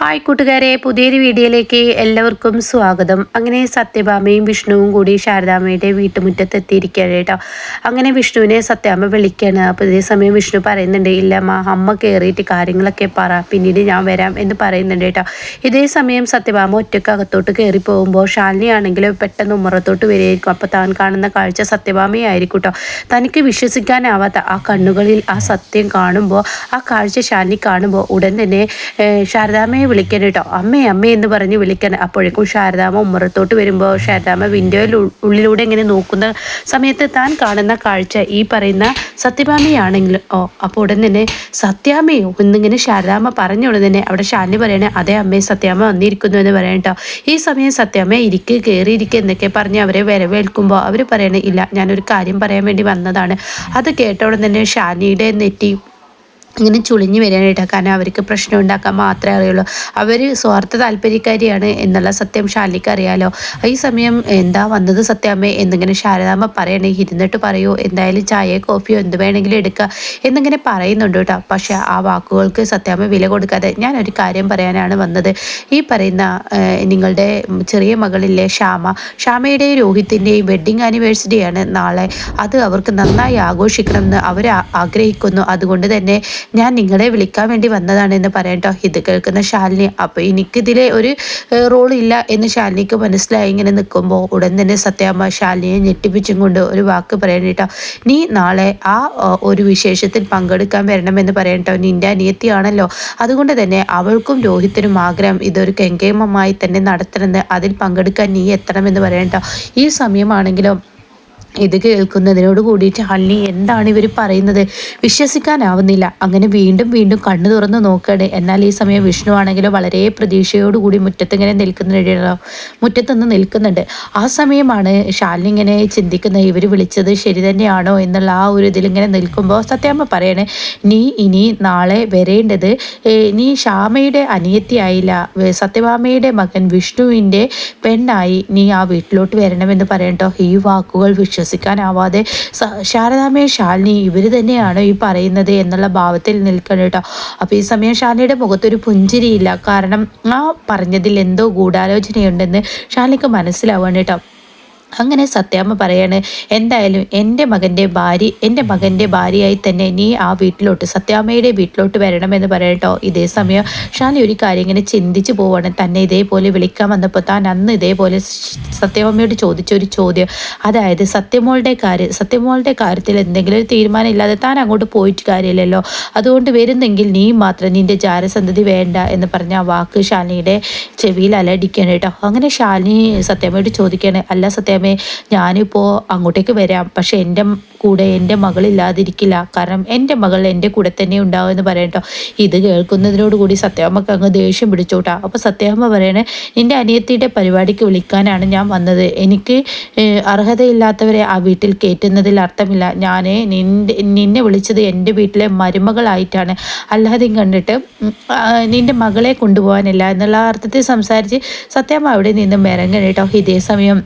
Hi കൂട്ടുകാരെ പുതിയൊരു വീഡിയോയിലേക്ക് എല്ലാവർക്കും സ്വാഗതം. അങ്ങനെ സത്യഭാമയും വിഷ്ണുവും കൂടി ശാരദാമ്മയുടെ വീട്ടുമുറ്റത്ത് എത്തിയിരിക്കുകയാണ് കേട്ടോ. അങ്ങനെ വിഷ്ണുവിനെ സത്യാമ്മ വിളിക്കുകയാണ്. അപ്പോൾ ഇതേ സമയം വിഷ്ണു പറയുന്നുണ്ട് ഇല്ല മാ അമ്മ കയറിയിട്ട് കാര്യങ്ങളൊക്കെ പറ പിന്നീട് ഞാൻ വരാം എന്ന് പറയുന്നുണ്ട് കേട്ടോ. ഇതേ സമയം സത്യഭാമ ഒറ്റയ്ക്ക് അകത്തോട്ട് കയറി പോകുമ്പോൾ ശാലിനി പെട്ടെന്ന് ഉമ്മറത്തോട്ട് വരികയായിരിക്കും. അപ്പോൾ താൻ കാണുന്ന കാഴ്ച സത്യഭാമയായിരിക്കും കേട്ടോ. തനിക്ക് വിശ്വസിക്കാനാവാത്ത ആ കണ്ണുകളിൽ ആ സത്യം കാണുമ്പോൾ ആ കാഴ്ച ശാലിനി കാണുമ്പോൾ ഉടൻ തന്നെ ശാരദാമ്മയെ വിളിക്കണം കേട്ടോ അമ്മേ അമ്മേ എന്ന് പറഞ്ഞ് വിളിക്കണം അപ്പോഴേക്കും ശാരദാമ്മ ഉമ്മറത്തോട്ട് വരുമ്പോൾ ശാരദാമ്മ വിൻഡോയിൽ ഉള്ളിലൂടെ ഇങ്ങനെ നോക്കുന്ന സമയത്ത് താൻ കാണുന്ന കാഴ്ച ഈ പറയുന്ന സത്യഭാമയാണെങ്കിലും ഓ അപ്പോൾ ഉടൻ തന്നെ സത്യാമ്മയോ എന്നിങ്ങനെ ശാരദാമ്മ പറഞ്ഞ ഉടൻ തന്നെ. അവിടെ ശാലിനി പറയണേ അതേ അമ്മേ സത്യാമ്മ വന്നിരിക്കുന്നു എന്ന് പറയണം കേട്ടോ ഈ സമയം സത്യാമ്മ ഇരിക്ക് കയറിയിരിക്കുക എന്നൊക്കെ പറഞ്ഞ് അവരെ വരവേൽക്കുമ്പോൾ അവർ പറയണേ ഇല്ല ഞാനൊരു കാര്യം പറയാൻ വേണ്ടി വന്നതാണ്. അത് കേട്ട ഉടൻ തന്നെ ഷാനിയുടെ നെറ്റി ഇങ്ങനെ ചുളിഞ്ഞു വരാനായിട്ട് കാരണം അവർക്ക് പ്രശ്നം ഉണ്ടാക്കാൻ മാത്രമേ അറിയുള്ളൂ. അവർ സ്വാർത്ഥ താല്പര്യക്കാരിയാണ് എന്നുള്ള സത്യം ശാലിക്ക് അറിയാലോ. ഈ സമയം എന്താ വന്നത് സത്യാമ്മ? എന്നിങ്ങനെ ശാരദാമ്മ പറയണേ ഇരുന്നിട്ട് പറയൂ. എന്തായാലും ചായയോ കോഫിയോ എന്ത് വേണമെങ്കിലും എടുക്കുക എന്നിങ്ങനെ പറയുന്നുണ്ട് കേട്ടോ. പക്ഷെ ആ വാക്കുകൾക്ക് സത്യാമ്മ വില കൊടുക്കാതെ ഞാൻ ഒരു കാര്യം പറയാനാണ് വന്നത്. ഈ പറയുന്ന നിങ്ങളുടെ ചെറിയ മകളില്ലേ ശ്യാമ. ശ്യാമയുടെയും രോഹിത്തിന്റെയും വെഡ്ഡിങ് ആനിവേഴ്സറിയാണ് നാളെ. അത് അവർക്ക് നന്നായി ആഘോഷിക്കണം എന്ന് അവർ ആഗ്രഹിക്കുന്നു. അതുകൊണ്ട് തന്നെ ഞാൻ നിങ്ങളെ വിളിക്കാൻ വേണ്ടി വന്നതാണ് എന്ന് പറയട്ടോ ഇത് കേൾക്കുന്ന ശാലിനി അപ്പോൾ എനിക്കിതിലെ ഒരു റോൾ ഇല്ല എന്ന് ശാലിനിക്ക് മനസ്സിലായി ഇങ്ങനെ നിൽക്കുമ്പോൾ ഉടൻ തന്നെ സത്യാമ്മ ശാലിനിയെ ഞെട്ടിപ്പിച്ചും കൊണ്ട് ഒരു വാക്ക് പറയണേട്ടോ നീ നാളെ ആ ഒരു വിശേഷത്തിൽ പങ്കെടുക്കാൻ വരണമെന്ന് പറയട്ടോ നിന്റെ അനിയത്തിയാണല്ലോ. അതുകൊണ്ട് തന്നെ അവൾക്കും രോഹിത്തിനും ആഗ്രഹം ഇതൊരു കെങ്കേമമായി തന്നെ നടത്തണമെന്ന് അതിൽ പങ്കെടുക്കാൻ നീ എത്തണമെന്ന് പറയട്ടോ ഈ സമയമാണെങ്കിലും ഇത് കേൾക്കുന്നതിനോട് കൂടിയിട്ട് ഹള്ളി എന്താണ് ഇവർ പറയുന്നത്? വിശ്വസിക്കാനാവുന്നില്ല. അങ്ങനെ വീണ്ടും വീണ്ടും കണ്ണു തുറന്ന് നോക്കുകയാണ് എന്നാൽ ഈ സമയം വിഷ്ണു ആണെങ്കിലും വളരെ പ്രതീക്ഷയോടുകൂടി മുറ്റത്തിങ്ങനെ നിൽക്കുന്നുണ്ടോ മുറ്റത്തുനിന്ന് നിൽക്കുന്നുണ്ട്. ആ സമയമാണ് ശാലിനി ഇങ്ങനെ ചിന്തിക്കുന്നത്. ഇവർ വിളിച്ചത് ശരി തന്നെയാണോ എന്നുള്ള ആ ഒരു ഇതിലിങ്ങനെ നിൽക്കുമ്പോൾ സത്യാമ്മ പറയണേ നീ ഇനി നാളെ വരേണ്ടത് നീ ശ്യാമയുടെ അനിയത്തിയായില്ല. സത്യഭാമയുടെ മകൻ വിഷ്ണുവിന്റെ പെണ്ണായി നീ ആ വീട്ടിലോട്ട് വരണമെന്ന് പറയട്ടോ ഈ വാക്കുകൾ വിശ്വസിക്കും വിശ്വസിക്കാനാവാതെ ശാരദാമ്മയെ ശാലിനി ഇവർ തന്നെയാണ് ഈ പറയുന്നത് എന്നുള്ള ഭാവത്തിൽ നിൽക്കണം കേട്ടോ. അപ്പോൾ ഈ സമയം ശാലിനിയുടെ മുഖത്തൊരു പുഞ്ചിരിയില്ല. കാരണം ആ പറഞ്ഞതിൽ എന്തോ ഗൂഢാലോചനയുണ്ടെന്ന് ശാലിനിക്ക് മനസ്സിലാവണം കേട്ടോ. അങ്ങനെ സത്യാമ്മ പറയാണ് എന്തായാലും എന്റെ മകന്റെ ഭാര്യ എന്റെ മകന്റെ ഭാര്യയായി തന്നെ നീ ആ വീട്ടിലോട്ട് സത്യാമ്മയുടെ വീട്ടിലോട്ട് വരണമെന്ന് പറയട്ടോ ഇതേ സമയം ഷാലി ഒരു കാര്യം ഇങ്ങനെ ചിന്തിച്ചു പോവാണ്. തന്നെ ഇതേപോലെ വിളിക്കാൻ വന്നപ്പോൾ താൻ അന്ന് ഇതേപോലെ സത്യാമ്മയോട് ചോദിച്ച ഒരു ചോദ്യം. അതായത് സത്യമോളുടെ കാര്യം സത്യമോളുടെ കാര്യത്തിൽ എന്തെങ്കിലും ഒരു തീരുമാനം ഇല്ലാതെ താൻ അങ്ങോട്ട് പോയിട്ട് കാര്യമില്ലല്ലോ. അതുകൊണ്ട് വരുന്നെങ്കിൽ നീ മാത്രം നിന്റെ ജാരസന്ധതി വേണ്ട എന്ന് പറഞ്ഞ ആ വാക്ക് ശാലിനിയുടെ ചെവിയിൽ അലടിക്കണം കേട്ടോ. അങ്ങനെ ശാലിനി സത്യമ്മയോട് ചോദിക്കണേ അല്ല പറയാമേ ഞാനിപ്പോൾ അങ്ങോട്ടേക്ക് വരാം. പക്ഷെ എന്റെ കൂടെ എന്റെ മകളില്ലാതിരിക്കില്ല. കാരണം എന്റെ മകൾ എന്റെ കൂടെ തന്നെ ഉണ്ടാവും എന്ന് പറയട്ടോ ഇത് കേൾക്കുന്നതിനോടുകൂടി സത്യാമ്മക്ക് അങ്ങ് ദേഷ്യം പിടിച്ചോട്ടാ. അപ്പോൾ സത്യാമ്മ പറയണേ എന്റെ അനിയത്തിയുടെ പരിപാടിക്ക് വിളിക്കാനാണ് ഞാൻ വന്നത്. എനിക്ക് അർഹതയില്ലാത്തവരെ ആ വീട്ടിൽ കയറ്റുന്നതിൽ അർത്ഥമില്ല. ഞാൻ നിന്റെ നിന്നെ വിളിച്ചത് എന്റെ വീട്ടിലെ മരുമകളായിട്ടാണ്. അല്ലാതെയും കണ്ടിട്ട് നിന്റെ മകളെ കൊണ്ടുപോകാനില്ല എന്നുള്ള അർത്ഥത്തിൽ സംസാരിച്ച് സത്യാമ്മ അവിടെ നിന്ന് ഇറങ്ങണം കേട്ടോ. ഇതേ സമയം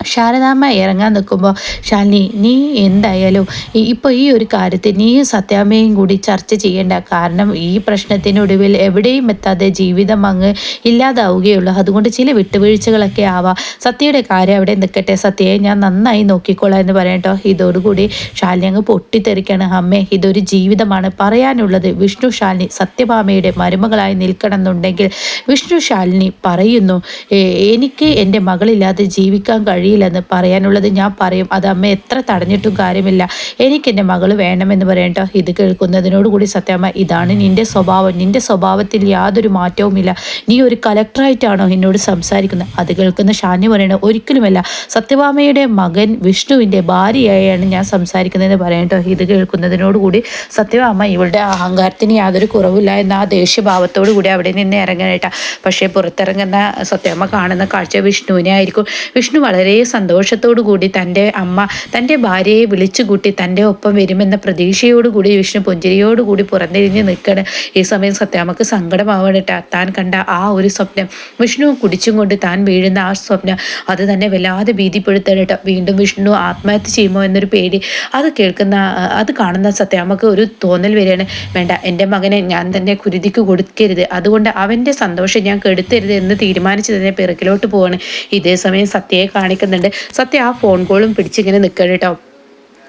ശാരദാമ്മ ഇറങ്ങാൻ നിൽക്കുമ്പോൾ ശാലിനി നീ എന്തായാലും ഇപ്പോൾ ഈ ഒരു കാര്യത്തിൽ നീ സത്യാമ്മയും കൂടി ചർച്ച ചെയ്യേണ്ട കാരണം ഈ പ്രശ്നത്തിനൊടുവിൽ എവിടെയും എത്താതെ ജീവിതം അങ്ങ് ഇല്ലാതാവുകയുള്ളൂ. അതുകൊണ്ട് ചില വിട്ടുവീഴ്ചകളൊക്കെ ആവാം. സത്യയുടെ കാര്യം അവിടെ നിൽക്കട്ടെ. സത്യയെ ഞാൻ നന്നായി നോക്കിക്കോളാം എന്ന് പറയട്ടോ ഇതോടുകൂടി ശാലിനി അങ്ങ് പൊട്ടിത്തെറിക്കാണ്. അമ്മേ ഇതൊരു ജീവിതമാണ് പറയാനുള്ളത്. വിഷ്ണു ശാലിനി സത്യഭാമയുടെ മരുമകളായി നിൽക്കണം എന്നുണ്ടെങ്കിൽ വിഷ്ണു ശാലിനി പറയുന്നു എനിക്ക് എന്റെ മകളില്ലാതെ ജീവിക്കാൻ കഴിയും കഴിയില്ലെന്ന് പറയാനുള്ളത് ഞാൻ പറയും. അത് അമ്മ എത്ര തടഞ്ഞിട്ടും കാര്യമില്ല. എനിക്ക് എന്റെ മകൾ വേണമെന്ന് പറയട്ടോ ഇത് കേൾക്കുന്നതിനോടുകൂടി സത്യമ്മ ഇതാണ് നിന്റെ സ്വഭാവം. നിന്റെ സ്വഭാവത്തിൽ യാതൊരു മാറ്റവുമില്ല. നീ ഒരു കലക്ടറായിട്ടാണോ എന്നോട് സംസാരിക്കുന്നത്. അത് കേൾക്കുന്ന ഷാനി പറയണ ഒരിക്കലുമല്ല. സത്യഭാമയുടെ മകൻ വിഷ്ണുവിന്റെ ഭാര്യയായാണ് ഞാൻ സംസാരിക്കുന്നതെന്ന് പറയട്ടോ ഇത് കേൾക്കുന്നതിനോടുകൂടി സത്യഭാമ ഇവളുടെ അഹങ്കാരത്തിന് യാതൊരു കുറവില്ല എന്ന ആ ദേഷ്യഭാവത്തോടു കൂടി അവിടെ നിന്ന് ഇറങ്ങാനായിട്ടാണ് പക്ഷേ പുറത്തിറങ്ങുന്ന സത്യമ്മ കാണുന്ന കാഴ്ച വിഷ്ണുവിനെ ആയിരിക്കും. വിഷ്ണു വളരെ സന്തോഷത്തോടു കൂടി തന്റെ അമ്മ തന്റെ ഭാര്യയെ വിളിച്ചു കൂട്ടി തന്റെ ഒപ്പം വരുമെന്ന പ്രതീക്ഷയോടുകൂടി വിഷ്ണു പുഞ്ചിരിയോടുകൂടി പുറന്തിരിഞ്ഞ് നിൽക്കണം. ഈ സമയം സത്യാമ്മക്ക് സങ്കടമാവണട്ടാ താൻ കണ്ട ആ ഒരു സ്വപ്നം വിഷ്ണു കുടിച്ചും കൊണ്ട് താൻ വീഴുന്ന ആ സ്വപ്നം അത് തന്നെ വല്ലാതെ ഭീതിപ്പെടുത്തണട്ടോ വീണ്ടും വിഷ്ണു ആത്മഹത്യ ചെയ്യുമോ എന്നൊരു പേടി അത് കേൾക്കുന്ന അത് കാണുന്ന സത്യാമ്മക്ക് ഒരു തോന്നൽ വരികയാണ്. വേണ്ട എന്റെ മകനെ ഞാൻ തന്നെ കുരുതിക്ക് കൊടുക്കരുത്. അതുകൊണ്ട് അവന്റെ സന്തോഷം ഞാൻ കെടുത്തരുത് എന്ന് തീരുമാനിച്ചു തന്നെ പിറക്കിലോട്ട് പോവാണ്. ഇതേ സമയം സത്യയെ കാണിക്കുന്നുണ്ട് സത്യം ആ ഫോൺ കോളും പിടിച്ചിങ്ങനെ നിൽക്കണം കേട്ടോ.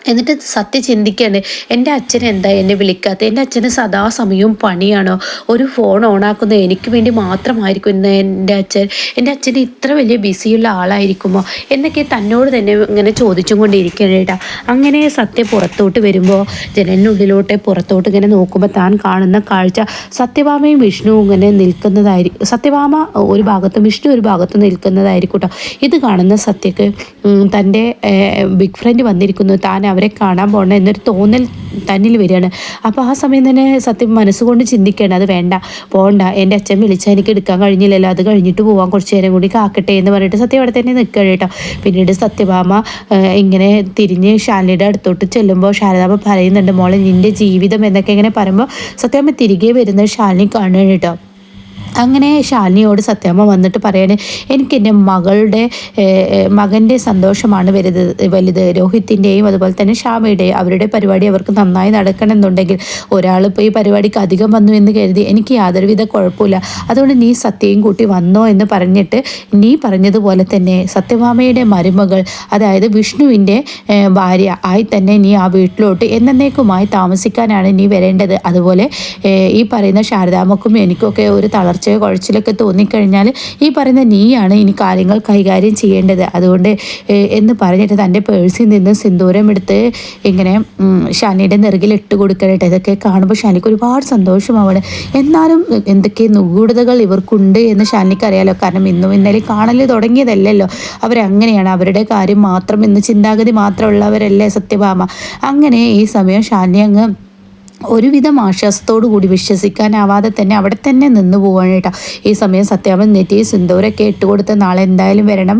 എന്നിട്ട് സത്യം ചിന്തിക്കുകയാണ് എന്റെ അച്ഛൻ എന്താ എന്നെ വിളിക്കാത്തത്? എന്റെ അച്ഛന് സദാസമയവും പണിയാണോ? ഒരു ഫോൺ ഓണാക്കുന്നത് എനിക്ക് വേണ്ടി മാത്രമായിരിക്കും ഇന്ന് എന്റെ അച്ഛൻ. എന്റെ അച്ഛന് ഇത്ര വലിയ ബിസിയുള്ള ആളായിരിക്കുമോ? എന്നൊക്കെ തന്നോട് തന്നെ ഇങ്ങനെ ചോദിച്ചും കൊണ്ടിരിക്കുകയാണ് കേട്ടോ അങ്ങനെ സത്യ പുറത്തോട്ട് വരുമ്പോൾ ജനലിനുള്ളിലോട്ട് പുറത്തോട്ട് ഇങ്ങനെ നോക്കുമ്പോൾ താൻ കാണുന്ന കാഴ്ച സത്യഭാമയും വിഷ്ണുവും ഇങ്ങനെ നിൽക്കുന്നതായിരിക്കും സത്യഭാമ ഒരു ഭാഗത്തും വിഷ്ണു ഒരു ഭാഗത്തും നിൽക്കുന്നതായിരിക്കും കേട്ടോ. ഇത് കാണുന്ന സത്യക്ക് തന്റെ ബിഗ് ഫ്രണ്ട് വന്നിരിക്കുന്നു. താൻ അവരെ കാണാൻ പോകണം എന്നൊരു തോന്നൽ തന്നിൽ വരികയാണ്. അപ്പോൾ ആ സമയം തന്നെ സത്യം മനസ്സുകൊണ്ട് ചിന്തിക്കേണ്ട അത് വേണ്ട പോകണ്ട എന്റെ അച്ഛൻ വിളിച്ചാൽ എനിക്ക് എടുക്കാൻ കഴിഞ്ഞില്ലല്ലോ അത് കഴിഞ്ഞിട്ട് പോകാൻ കുറച്ച് നേരം കൂടി കാക്കട്ടെ എന്ന് പറഞ്ഞിട്ട് സത്യം അവിടെ തന്നെ നിൽക്കുക കേട്ടോ. പിന്നീട് സത്യഭാമ ഇങ്ങനെ തിരിഞ്ഞ് ശാലയുടെ അടുത്തോട്ട് ചെല്ലുമ്പോൾ ശാരദാമ്മ പറയുന്നുണ്ട് മോളെ നിന്റെ ജീവിതം എന്നൊക്കെ ഇങ്ങനെ പറയുമ്പോൾ സത്യഭാമ തിരികെ വരുന്ന ശാലിനി കാണുകയാണ് കേട്ടോ. അങ്ങനെ ശാലിനിയോട് സത്യാമ്മ വന്നിട്ട് പറയാണ് എനിക്ക് എന്റെ മകളുടെ മകന്റെ സന്തോഷമാണ് വലുത് വലുത്. രോഹിത്തിന്റെയും അതുപോലെ തന്നെ ഷാമയുടെയും അവരുടെ പരിപാടി അവർക്ക് നന്നായി നടക്കണമെന്നുണ്ടെങ്കിൽ ഒരാളിപ്പോൾ ഈ പരിപാടിക്ക് അധികം വന്നു എന്ന് കരുതി എനിക്ക് യാതൊരുവിധ കുഴപ്പമില്ല. അതുകൊണ്ട് നീ സത്യയും കൂട്ടി വന്നോ എന്ന് പറഞ്ഞിട്ട് നീ പറഞ്ഞതുപോലെ തന്നെ സത്യഭാമയുടെ മരുമകൾ അതായത് വിഷ്ണുവിന്റെ ഭാര്യ ആയി തന്നെ നീ ആ വീട്ടിലോട്ട് എന്നേക്കുമായി താമസിക്കാനാണ് നീ വരേണ്ടത്. അതുപോലെ ഈ പറയുന്ന ശാരദാമക്കും എനിക്കൊക്കെ ഒരു തളർച്ച കുറച്ച് കുഴച്ചിലൊക്കെ തോന്നിക്കഴിഞ്ഞാൽ ഈ പറയുന്ന നീയാണ് ഇനി കാര്യങ്ങൾ കൈകാര്യം ചെയ്യേണ്ടത്. അതുകൊണ്ട് എന്ന് പറഞ്ഞിട്ട് തന്റെ പേഴ്സിൽ നിന്ന് സിന്ദൂരം എടുത്ത് ഇങ്ങനെ ഷാനിയുടെ നെറുകിൽ ഇട്ട് കൊടുക്കട്ടെ ഇതൊക്കെ കാണുമ്പോൾ ഷാനിക്ക് ഒരുപാട് സന്തോഷമാവാണ്. എന്നാലും എന്തൊക്കെ നിഗൂഢതകൾ ഇവർക്കുണ്ട് എന്ന് ഷാനിക്ക് അറിയാലോ കാരണം ഇന്നും ഇന്നലെ കാണൽ തുടങ്ങിയതല്ലല്ലോ. അവരങ്ങനെയാണ്. അവരുടെ കാര്യം മാത്രം എന്ന് ചിന്താഗതി മാത്രമുള്ളവരല്ലേ സത്യഭാമ. അങ്ങനെ ഈ സമയം ഷാനി അങ്ങ് ഒരുവിധം ആശ്വാസത്തോടു കൂടി വിശ്വസിക്കാനാവാതെ തന്നെ അവിടെ തന്നെ നിന്ന് പോവാണ് കേട്ടോ. ഈ സമയം സത്യാമൻ നെറ്റി സിന്ദൂരൊക്കെ ഇട്ടുകൊടുത്ത് നാളെ എന്തായാലും വരണം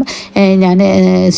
ഞാൻ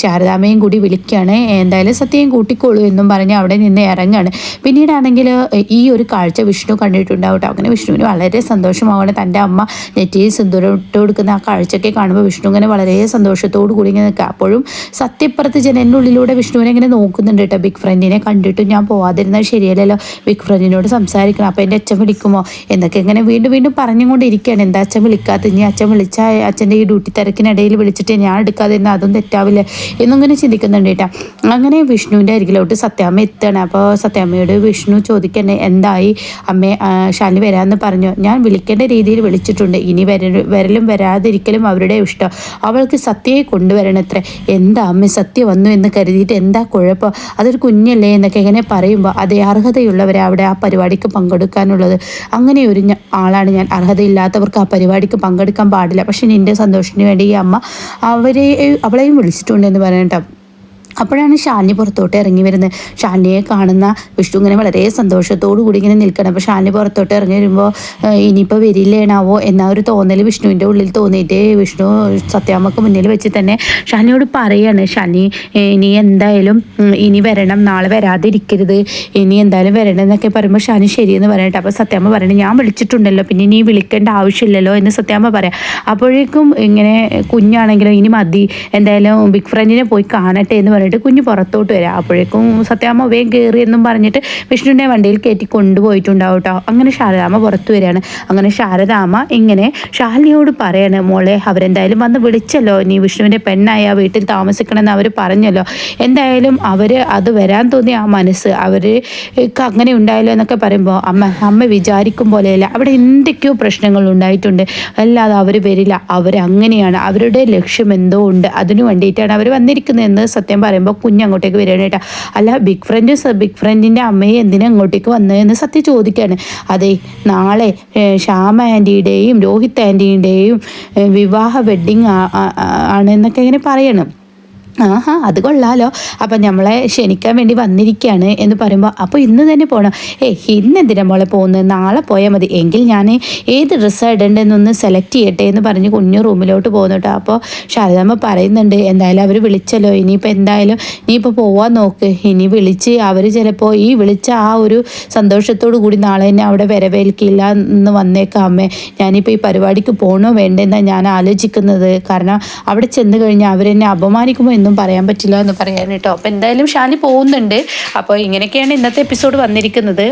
ശാരദാമയും കൂടി വിളിക്കുകയാണ് എന്തായാലും സത്യം കൂട്ടിക്കോളൂ എന്നും പറഞ്ഞ് അവിടെ നിന്ന് ഇറങ്ങുകയാണ് പിന്നീടാണെങ്കിൽ ഈ ഒരു കാഴ്ച വിഷ്ണു കണ്ടിട്ടുണ്ടാവും കേട്ടോ. അങ്ങനെ വിഷ്ണുവിന് വളരെ സന്തോഷമാവുകയാണ് തന്റെ അമ്മ നെറ്റിയിൽ സിന്ദൂരം ഇട്ട് കൊടുക്കുന്ന ആ കാഴ്ചയൊക്കെ കാണുമ്പോൾ വിഷ്ണു ഇങ്ങനെ വളരെ സന്തോഷത്തോടു കൂടി ഇങ്ങനെ നിൽക്കുക. അപ്പോഴും സത്യപ്രത്ത് ജനനുള്ളിലൂടെ വിഷ്ണുവിനെ ഇങ്ങനെ നോക്കുന്നുണ്ട് കേട്ടോ. ബിഗ് ഫ്രണ്ടിനെ കണ്ടിട്ടും ഞാൻ പോവാതിരുന്നത് ശരിയല്ലല്ലോ. ബിഗ് ഫ്രണ്ടിന് എന്നോട് സംസാരിക്കണം. അപ്പോൾ എന്റെ അച്ഛൻ വിളിക്കുമോ? എന്നൊക്കെ ഇങ്ങനെ വീണ്ടും വീണ്ടും പറഞ്ഞുകൊണ്ടിരിക്കുകയാണ്. എന്താ അച്ഛൻ വിളിക്കാത്ത ഇനി അച്ഛൻ വിളിച്ചാൽ അച്ഛന്റെ ഈ ഡ്യൂട്ടി തിരക്കിനിടയിൽ വിളിച്ചിട്ട് ഞാൻ എടുക്കാതെ തന്നെ അതും തെറ്റാവില്ല എന്നിങ്ങനെ ചിന്തിക്കുന്നുണ്ട് കേട്ടോ. അങ്ങനെ വിഷ്ണുവിന്റെ അരികിലോട്ട് സത്യാമ്മ എത്തുകയാണ്. അപ്പോൾ സത്യാമ്മയോട് വിഷ്ണു ചോദിക്കണേ എന്തായി? അമ്മേ ശാലി വരാമെന്ന് പറഞ്ഞു. ഞാൻ വിളിക്കേണ്ട രീതിയിൽ വിളിച്ചിട്ടുണ്ട്. ഇനി വര വരലും വരാതിരിക്കലും അവരുടെ ഇഷ്ടം. അവൾക്ക് സത്യയെ കൊണ്ടുവരണത്രേ. എന്താ അമ്മ സത്യം വന്നു എന്ന് കരുതിയിട്ട് എന്താ കുഴപ്പം? അതൊരു കുഞ്ഞല്ലേ? എന്നൊക്കെ ഇങ്ങനെ പറയുമ്പോൾ അതേ അർഹതയുള്ളവരെ അവിടെ ആ പരിപാടിക്ക് പങ്കെടുക്കാനുള്ളത്. അങ്ങനെ ഒരു ആളാണ് ഞാൻ. അർഹതയില്ലാത്തവർക്ക് ആ പരിപാടിക്ക് പങ്കെടുക്കാൻ പാടില്ല. പക്ഷെ നിന്റെ സന്തോഷത്തിന് വേണ്ടി ഈ അമ്മ അവരെ അവളെയും വിളിച്ചിട്ടുണ്ടെന്ന് പറയട്ടോ അപ്പോഴാണ് ഷാലിനി പുറത്തോട്ട് ഇറങ്ങി വരുന്നത്. ഷാലിനിയെ കാണുന്ന വിഷ്ണു ഇങ്ങനെ വളരെ സന്തോഷത്തോടു കൂടി ഇങ്ങനെ നിൽക്കണം. അപ്പോൾ ഷാലിനി പുറത്തോട്ട് ഇറങ്ങി വരുമ്പോൾ ഇനിയിപ്പോൾ വരില്ലേണാവോ എന്ന ഒരു തോന്നൽ വിഷ്ണുവിന്റെ ഉള്ളിൽ തോന്നിയിട്ട് വിഷ്ണു സത്യാമ്മക്ക് മുന്നിൽ വെച്ച് തന്നെ ഷാലിനിയോട് പറയാണ്. ഷാലിനി ഇനി എന്തായാലും ഇനി വരണം നാളെ വരാതിരിക്കരുത്. ഇനി എന്തായാലും വരണം എന്നൊക്കെ പറയുമ്പോൾ ഷാനി ശരിയെന്ന് പറയട്ടെ. അപ്പോൾ സത്യാമ്മ പറയണേ ഞാൻ വിളിച്ചിട്ടുണ്ടല്ലോ. പിന്നെ ഇനി വിളിക്കേണ്ട ആവശ്യമില്ലല്ലോ എന്ന് സത്യാമ്മ പറയാം. അപ്പോഴേക്കും ഇങ്ങനെ കുഞ്ഞാണെങ്കിലും ഇനി മതി. എന്തായാലും ബിഗ് ഫ്രണ്ടിനെ പോയി കാണട്ടെ എന്ന് പറഞ്ഞിട്ട് കുഞ്ഞ് പുറത്തോട്ട് വരാം. അപ്പോഴേക്കും സത്യാമ്മ വേഗം കയറി എന്നും പറഞ്ഞിട്ട് വിഷ്ണുവിനെ വണ്ടിയിൽ കയറ്റി കൊണ്ടുപോയിട്ടുണ്ടാവും കേട്ടോ അങ്ങനെ ശാരദാമ്മ പുറത്തു വരികയാണ്. അങ്ങനെ ശാരദാമ്മ ഇങ്ങനെ ശാലിനിയോട് പറയാണ് മോളെ അവരെന്തായാലും വന്ന് വിളിച്ചല്ലോ. നീ വിഷ്ണുവിന്റെ പെണ്ണായി ആ വീട്ടിൽ താമസിക്കണമെന്ന് അവർ പറഞ്ഞല്ലോ. എന്തായാലും അവർ അത് വരാൻ തോന്നിയ ആ മനസ്സ് അവർ അങ്ങനെ ഉണ്ടായല്ലോ എന്നൊക്കെ പറയുമ്പോൾ അമ്മ അമ്മ വിചാരിക്കും പോലെയല്ല. അവിടെ എന്തൊക്കെയോ പ്രശ്നങ്ങൾ ഉണ്ടായിട്ടുണ്ട്. അല്ലാതെ അവർ വരില്ല. അവരങ്ങനെയാണ്. അവരുടെ ലക്ഷ്യം എന്തോ ഉണ്ട്. അതിനു വേണ്ടിയിട്ടാണ് അവർ വന്നിരിക്കുന്നതെന്ന് സത്യം പറയുമ്പോൾ കുഞ്ഞ് അങ്ങോട്ടേക്ക് വരികയാണ് കേട്ടോ. അല്ല ബിഗ് ഫ്രണ്ട് ബിഗ് ഫ്രണ്ടിന്റെ അമ്മയെ എന്തിനാ അങ്ങോട്ടേക്ക് വന്നതെന്ന് സത്യം ചോദിക്കുകയാണ് അതെ നാളെ ശ്യാമ ആന്റിയുടെയും രോഹിത് ആന്റിയുടെയും വിവാഹ വെഡ്ഡിങ് ആണെന്നൊക്കെ ഇങ്ങനെ പറയണം. ആഹാ അത് കൊള്ളാലോ. അപ്പം നമ്മളെ ക്ഷണിക്കാൻ വേണ്ടി വന്നിരിക്കുകയാണ് എന്ന് പറയുമ്പോൾ അപ്പോൾ ഇന്ന് തന്നെ പോകണം ഏ ഇന്ന് എന്തിനാ മോളെ പോകുന്നത് നാളെ പോയാൽ മതി. എങ്കിൽ ഞാൻ ഏത് ഡ്രസ്സാണ് ഇടേണ്ടതെന്നൊന്ന് സെലക്ട് ചെയ്യട്ടെ എന്ന് പറഞ്ഞ് കുഞ്ഞു റൂമിലോട്ട് പോകുന്നു കേട്ടോ അപ്പോൾ ശാരദാമ്മ പറയുന്നുണ്ട് എന്തായാലും അവർ വിളിച്ചല്ലോ. ഇനിയിപ്പോൾ എന്തായാലും ഇനിയിപ്പോൾ പോവാൻ നോക്ക്. ഇനി വിളിച്ച് അവർ ചിലപ്പോൾ ഈ വിളിച്ച ആ ഒരു സന്തോഷത്തോടു കൂടി നാളെ തന്നെ അവിടെ വരവേൽക്കില്ല എന്ന് വന്നേക്കാം. അമ്മേ ഞാനിപ്പോൾ ഈ പരിപാടിക്ക് പോകണോ വേണ്ടെന്നാണ് ഞാൻ ആലോചിക്കുന്നത്. കാരണം അവിടെ ചെന്ന് കഴിഞ്ഞാൽ അവരെന്നെ അപമാനിക്കുമോ എന്നും പറയാൻ പറ്റില്ല എന്ന് പറയാൻ കേട്ടോ. അപ്പോൾ എന്തായാലും ഷാനി പോകുന്നുണ്ട്. അപ്പോൾ ഇങ്ങനെയൊക്കെയാണ് ഇന്നത്തെ എപ്പിസോഡ് വന്നിരിക്കുന്നത്.